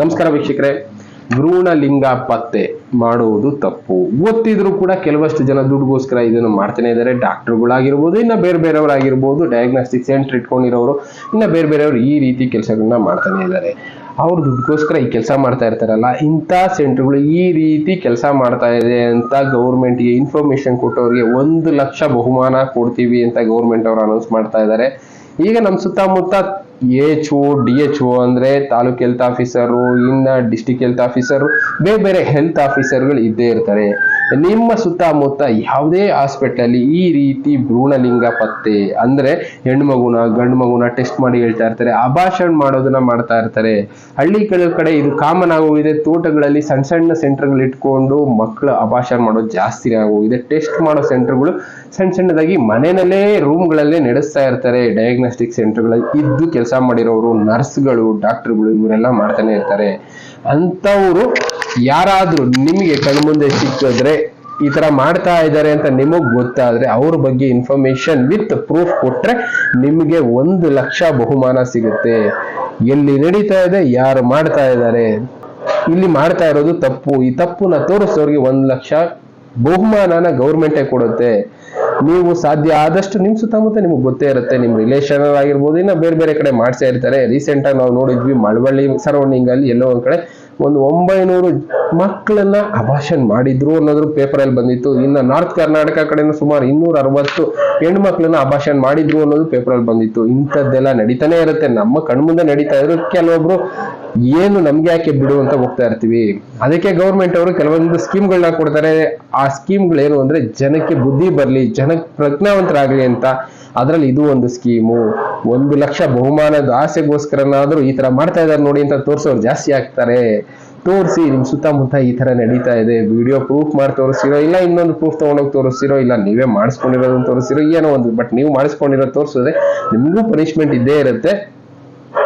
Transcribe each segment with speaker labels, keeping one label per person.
Speaker 1: ನಮಸ್ಕಾರ ವೀಕ್ಷಕರೇ. ಭ್ರೂಣಲಿಂಗ ಪತ್ತೆ ಮಾಡುವುದು ತಪ್ಪು. ಗೊತ್ತಿದ್ರು ಕೂಡ ಕೆಲವಷ್ಟು ಜನ ದುಡ್ಡುಗೋಸ್ಕರ ಇದನ್ನು ಮಾಡ್ತಾನೆ ಇದ್ದಾರೆ. ಡಾಕ್ಟರ್ಗಳಾಗಿರ್ಬೋದು, ಇನ್ನ ಬೇರೆ ಬೇರೆಯವರಾಗಿರ್ಬೋದು ಡಯಾಗ್ನಾಸ್ಟಿಕ್ ಸೆಂಟರ್ ಇಟ್ಕೊಂಡಿರೋರು, ಇನ್ನ ಬೇರೆ ಬೇರೆಯವರು ಈ ರೀತಿ ಕೆಲಸಗಳನ್ನ ಮಾಡ್ತಾನೆ ಇದ್ದಾರೆ. ಅವ್ರು ದುಡ್ಡುಗೋಸ್ಕರ ಈ ಕೆಲಸ ಮಾಡ್ತಾ ಇರ್ತಾರಲ್ಲ, ಇಂಥ ಸೆಂಟರ್ಗಳು ಈ ರೀತಿ ಕೆಲಸ ಮಾಡ್ತಾ ಇದೆ ಅಂತ ಗೌರ್ಮೆಂಟ್ಗೆ ಇನ್ಫಾರ್ಮೇಶನ್ ಕೊಟ್ಟವ್ರಿಗೆ ಒಂದು ಲಕ್ಷ ಬಹುಮಾನ ಕೊಡ್ತೀವಿ ಅಂತ ಗೌರ್ಮೆಂಟ್ ಅವರು ಅನೌನ್ಸ್ ಮಾಡ್ತಾ ಇದ್ದಾರೆ. ಈಗ ನಮ್ಮ ಸುತ್ತಮುತ್ತ H O, D H O ಅಂದ್ರೆ ತಾಲೂಕ್ ಹೆಲ್ತ್ ಆಫೀಸರು ಇನ್ನ ಡಿಸ್ಟಿಕ್ ಹೆಲ್ತ್ ಆಫೀಸರು ಬೇರೆ ಬೇರೆ ಹೆಲ್ತ್ ಆಫೀಸರ್ಗಳು ಇದ್ದೇ ಇರ್ತಾರೆ. ನಿಮ್ಮ ಸುತ್ತಮುತ್ತ ಯಾವುದೇ ಹಾಸ್ಪಿಟಲ್ ಈ ರೀತಿ ಭ್ರೂಣಲಿಂಗ ಪತ್ತೆ, ಅಂದ್ರೆ ಹೆಣ್ಣು ಮಗುನ ಗಂಡು ಮಗುನ ಟೆಸ್ಟ್ ಮಾಡಿ ಹೇಳ್ತಾ ಇರ್ತಾರೆ ಅಭಾಷಣ ಮಾಡೋದನ್ನ ಮಾಡ್ತಾ ಇರ್ತಾರೆ. ಹಳ್ಳಿ ಕಡೆ ಇದು ಕಾಮನ್ ಆಗೋಗಿದೆ. ತೋಟಗಳಲ್ಲಿ ಸಣ್ಣ ಸಣ್ಣ ಸೆಂಟರ್ಗಳು ಇಟ್ಕೊಂಡು ಮಕ್ಕಳು ಅಭಾಷಣ ಮಾಡೋದು ಜಾಸ್ತಿ ಆಗೋಗಿದೆ. ಟೆಸ್ಟ್ ಮಾಡೋ ಸೆಂಟರ್ಗಳು ಸಣ್ಣ ಸಣ್ಣದಾಗಿ ಮನೆಯಲ್ಲೇ ರೂಮ್ಗಳಲ್ಲೇ ನಡೆಸ್ತಾ ಇರ್ತಾರೆ. ಡಯಾಗ್ನೋಸ್ಟಿಕ್ ಸೆಂಟರ್ಗಳಲ್ಲಿ ಇದ್ದು ಕೆಲಸ ಮಾಡಿರೋರು, ನರ್ಸ್ಗಳು, ಡಾಕ್ಟರ್ಗಳು ಇವರೆಲ್ಲ ಮಾಡ್ತಾನೆ ಇರ್ತಾರೆ. ಅಂಥವ್ರು ಯಾರಾದರೂ ನಿಮಗೆ ಕಣ್ಮುಂದೆ ಸಿಕ್ಕಿದ್ರೆ ಈ ತರ ಮಾಡ್ತಾ ಇದ್ದಾರೆ ಅಂತ ನಿಮಗ್ ಗೊತ್ತಾದ್ರೆ ಅವ್ರ ಬಗ್ಗೆ ಇನ್ಫಾರ್ಮೇಶನ್ ವಿತ್ ಪ್ರೂಫ್ ಕೊಟ್ರೆ ನಿಮಗೆ ಒಂದು ಲಕ್ಷ ಬಹುಮಾನ ಸಿಗುತ್ತೆ. ಎಲ್ಲಿ ನಡೀತಾ ಇದೆ, ಯಾರು ಮಾಡ್ತಾ ಇದ್ದಾರೆ, ಇಲ್ಲಿ ಮಾಡ್ತಾ ಇರೋದು ತಪ್ಪು. ಈ ತಪ್ಪುನ ತೋರಿಸೋರಿಗೆ ಒಂದ್ ಲಕ್ಷ ಬಹುಮಾನನ ಗೌರ್ಮೆಂಟೇ ಕೊಡುತ್ತೆ. ನೀವು ಸಾಧ್ಯ ಆದಷ್ಟು ನಿಮ್ ಸುತ್ತಮುತ್ತ ನಿಮ್ಗೆ ಗೊತ್ತೇ ಇರುತ್ತೆ. ನಿಮ್ ರಿಲೇಷನ್ ಆಗಿರ್ಬೋದು, ಇನ್ನ ಬೇರೆ ಬೇರೆ ಕಡೆ ಮಾಡ್ತಾ ಇರ್ತಾರೆ. ರೀಸೆಂಟ್ ಆಗಿ ನಾವು ನೋಡಿದ್ವಿ, ಮಳವಳ್ಳಿ ಸರೌಂಡಿಂಗ್ ಅಲ್ಲಿ ಎಲ್ಲೋ ಒಂದ್ ಕಡೆ ಒಂದು ಒಂಬೈನೂರು ಮಕ್ಕಳನ್ನ ಅಭಾಷಣ ಮಾಡಿದ್ರು ಅನ್ನೋದ್ರ ಪೇಪರ್ ಅಲ್ಲಿ ಬಂದಿತ್ತು. ಇನ್ನು ನಾರ್ತ್ ಕರ್ನಾಟಕ ಕಡೆಯಿಂದ ಸುಮಾರು ಇನ್ನೂರ ಅರವತ್ತು ಹೆಣ್ಣು ಮಕ್ಕಳನ್ನ ಅಭಾಷಣ ಮಾಡಿದ್ರು ಅನ್ನೋದು ಪೇಪರ್ ಅಲ್ಲಿ ಬಂದಿತ್ತು. ಇಂಥದ್ದೆಲ್ಲ ನಡೀತಾನೆ ಇರುತ್ತೆ. ನಮ್ಮ ಕಣ್ಮುಂದೆ ನಡೀತಾ ಇದ್ರು. ಕೆಲವೊಬ್ರು ಏನು ನಮ್ಗೆ ಯಾಕೆ ಬಿಡು ಅಂತ ಹೋಗ್ತಾ ಇರ್ತೀವಿ. ಅದಕ್ಕೆ ಗೌರ್ಮೆಂಟ್ ಅವರು ಕೆಲವೊಂದು ಸ್ಕೀಮ್ಗಳನ್ನ ಕೊಡ್ತಾರೆ. ಆ ಸ್ಕೀಮ್ಗಳು ಏನು ಅಂದ್ರೆ ಜನಕ್ಕೆ ಬುದ್ಧಿ ಬರಲಿ ಜನಕ್ಕೆ ಪ್ರಜ್ಞಾವಂತರಾಗ್ಲಿ ಅಂತ ಅದ್ರಲ್ಲಿ ಇದು ಒಂದು ಸ್ಕೀಮು, ಒಂದು ಲಕ್ಷ ಬಹುಮಾನದ ಆಸೆಗೋಸ್ಕರನಾದ್ರೂ ಈ ತರ ಮಾಡ್ತಾ ಇದ್ದಾರೆ ನೋಡಿ ಅಂತ ತೋರ್ಸೋರು ಜಾಸ್ತಿ ಆಗ್ತಾರೆ. ತೋರಿಸಿ ನಿಮ್ ಸುತ್ತಮುತ್ತ ಈ ತರ ನಡೀತಾ ಇದೆ. ವಿಡಿಯೋ ಪ್ರೂಫ್ ಮಾಡಿ ತೋರಿಸಿರೋ ಇಲ್ಲ, ಇನ್ನೊಂದು ಪ್ರೂಫ್ ತಗೊಂಡೋಗಿ ತೋರಿಸಿರೋ ಇಲ್ಲ, ನೀವೇ ಮಾಡಿಸ್ಕೊಂಡಿರೋದನ್ನ ತೋರಿಸಿರೋ ಏನೋ ಒಂದು, ಬಟ್ ನೀವು ಮಾಡಿಸ್ಕೊಂಡಿರೋ ತೋರಿಸಿದ್ರೆ ನಿಮ್ಗೂ ಪನಿಷ್ಮೆಂಟ್ ಇದ್ದೇ ಇರುತ್ತೆ.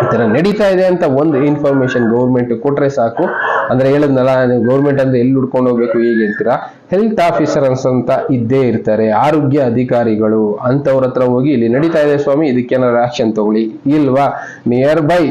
Speaker 1: ಈ ತರ ನಡೀತಾ ಇದೆ ಅಂತ ಒಂದು ಇನ್ಫಾರ್ಮೇಶನ್ ಗೌರ್ಮೆಂಟ್ ಕೊಟ್ರೆ ಸಾಕು. ಅಂದ್ರೆ ಹೇಳದ್ನಲ್ಲ ಗೌರ್ಮೆಂಟ್ ಅಂದ್ರೆ ಎಲ್ಲಿ ಹುಡ್ಕೊಂಡು ಹೋಗ್ಬೇಕು ಹೇಗೆ ಅಂತೀರಾ? ಹೆಲ್ತ್ ಆಫೀಸರ್ಸ್ ಅಂತ ಇದ್ದೇ ಇರ್ತಾರೆ, ಆರೋಗ್ಯ ಅಧಿಕಾರಿಗಳು ಅಂತವ್ರ ಹತ್ರ ಹೋಗಿ ಇಲ್ಲಿ ನಡೀತಾ ಇದೆ ಸ್ವಾಮಿ ಇದಕ್ಕೇನಾದ್ರು ಆಕ್ಷನ್ ತಗೊಳ್ಳಿ. ಇಲ್ವಾ? ನಿಯರ್ ಬೈ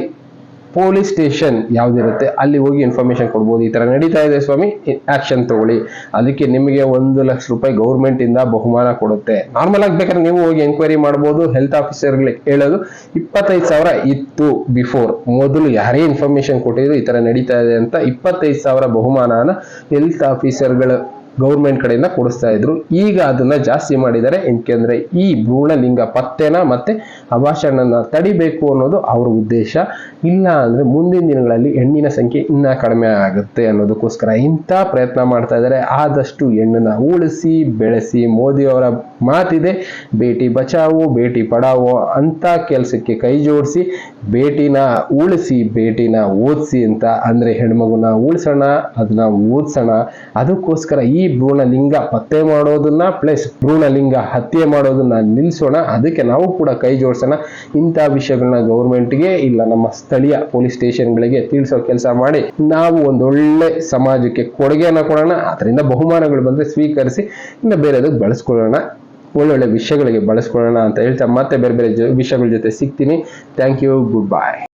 Speaker 1: ಪೊಲೀಸ್ ಸ್ಟೇಷನ್ ಯಾವ್ದಿರುತ್ತೆ, ಅಲ್ಲಿ ಹೋಗಿ ಇನ್ಫಾರ್ಮೇಶನ್ ಕೊಡ್ಬೋದು. ಈ ತರ ನಡೀತಾ ಇದೆ ಸ್ವಾಮಿ ಆಕ್ಷನ್ ತಗೊಳ್ಳಿ. ಅದಕ್ಕೆ ನಿಮಗೆ ಒಂದು ಲಕ್ಷ ರೂಪಾಯಿ ಗೌರ್ಮೆಂಟ್ ಇಂದ ಬಹುಮಾನ ಕೊಡುತ್ತೆ. ನಾರ್ಮಲ್ ಆಗಿ ಬೇಕಾದ್ರೆ ನೀವು ಹೋಗಿ ಎನ್ಕ್ವೈರಿ ಮಾಡ್ಬೋದು. ಹೆಲ್ತ್ ಆಫೀಸರ್ ಹೇಳೋದು ಇಪ್ಪತ್ತೈದು ಸಾವಿರ ಇತ್ತು ಬಿಫೋರ್ ಮೊದಲು ಯಾರೇ ಇನ್ಫಾರ್ಮೇಶನ್ ಕೊಟ್ಟಿದ್ರು ಈ ತರ ನಡೀತಾ ಇದೆ ಅಂತ ಇಪ್ಪತ್ತೈದು ಸಾವಿರ ಬಹುಮಾನನ ಹೆಲ್ತ್ ಆಫೀಸರ್ಗಳ ಗೌರ್ಮೆಂಟ್ ಕಡೆಯಿಂದ ಕೊಡಿಸ್ತಾ ಇದ್ರು. ಈಗ ಅದನ್ನ ಜಾಸ್ತಿ ಮಾಡಿದ್ದಾರೆ. ಏಕೆಂದ್ರೆ ಈ ಭ್ರೂಣಲಿಂಗ ಪತ್ತೆನ ಮತ್ತೆ ಅಭಾಷಣನ ತಡಿಬೇಕು ಅನ್ನೋದು ಅವ್ರ ಉದ್ದೇಶ. ಇಲ್ಲ ಅಂದ್ರೆ ಮುಂದಿನ ದಿನಗಳಲ್ಲಿ ಹೆಣ್ಣಿನ ಸಂಖ್ಯೆ ಇನ್ನ ಕಡಿಮೆ ಆಗುತ್ತೆ ಅನ್ನೋದಕ್ಕೋಸ್ಕರ ಇಂಥ ಪ್ರಯತ್ನ ಮಾಡ್ತಾ ಇದ್ದಾರೆ. ಆದಷ್ಟು ಹೆಣ್ಣನ್ನ ಉಳಿಸಿ, ಬೆಳೆಸಿ ಮೋದಿ ಅವರ ಮಾತಿದೆ. ಬೇಟಿ ಬಚಾವೋ, ಬೇಟಿ ಪಡಾವೋ ಅಂತ ಕೆಲಸಕ್ಕೆ ಕೈ ಜೋಡಿಸಿ, ಬೇಟಿನ ಉಳಿಸಿ, ಬೇಟಿನ ಓದಿಸಿ ಅಂತ ಅಂದ್ರೆ ಹೆಣ್ಮಗುನ ಉಳಿಸೋಣ ಅದನ್ನ ಓದಿಸೋಣ. ಅದಕ್ಕೋಸ್ಕರ ಈ ಭ್ರೂಣಲಿಂಗ ಪತ್ತೆ ಮಾಡೋದನ್ನ ಪ್ಲಸ್ ಭ್ರೂಣಲಿಂಗ ಹತ್ಯೆ ಮಾಡೋದನ್ನ ನಿಲ್ಲಿಸೋಣ ಅದಕ್ಕೆ ನಾವು ಕೂಡ ಕೈ ಜೋಡಿಸೋಣ. ಇಂಥ ವಿಷಯಗಳನ್ನ ಗೌರ್ಮೆಂಟ್ಗೆ ಇಲ್ಲ ನಮ್ಮ ಸ್ಥಳೀಯ ಪೊಲೀಸ್ ಸ್ಟೇಷನ್ಗಳಿಗೆ ತಿಳಿಸೋ ಕೆಲಸ ಮಾಡಿ. ನಾವು ಒಂದೊಳ್ಳೆ ಸಮಾಜಕ್ಕೆ ಕೊಡುಗೆಯನ್ನ ಕೊಡೋಣ. ಅದರಿಂದ ಬಹುಮಾನಗಳು ಬಂದ್ರೆ ಸ್ವೀಕರಿಸಿ ಇನ್ನು ಬೇರೆದಕ್ಕೆ ಬಳಸ್ಕೊಳ್ಳೋಣ. ಒಳ್ಳೊಳ್ಳೆ ವಿಷಯಗಳಿಗೆ ಬಳಸ್ಕೊಳ್ಳೋಣ ಅಂತ ಹೇಳ್ತಾ ಮತ್ತೆ ಬೇರೆ ಬೇರೆ ವಿಷಯಗಳ ಜೊತೆ ಸಿಗ್ತೀನಿ. Thank you good bye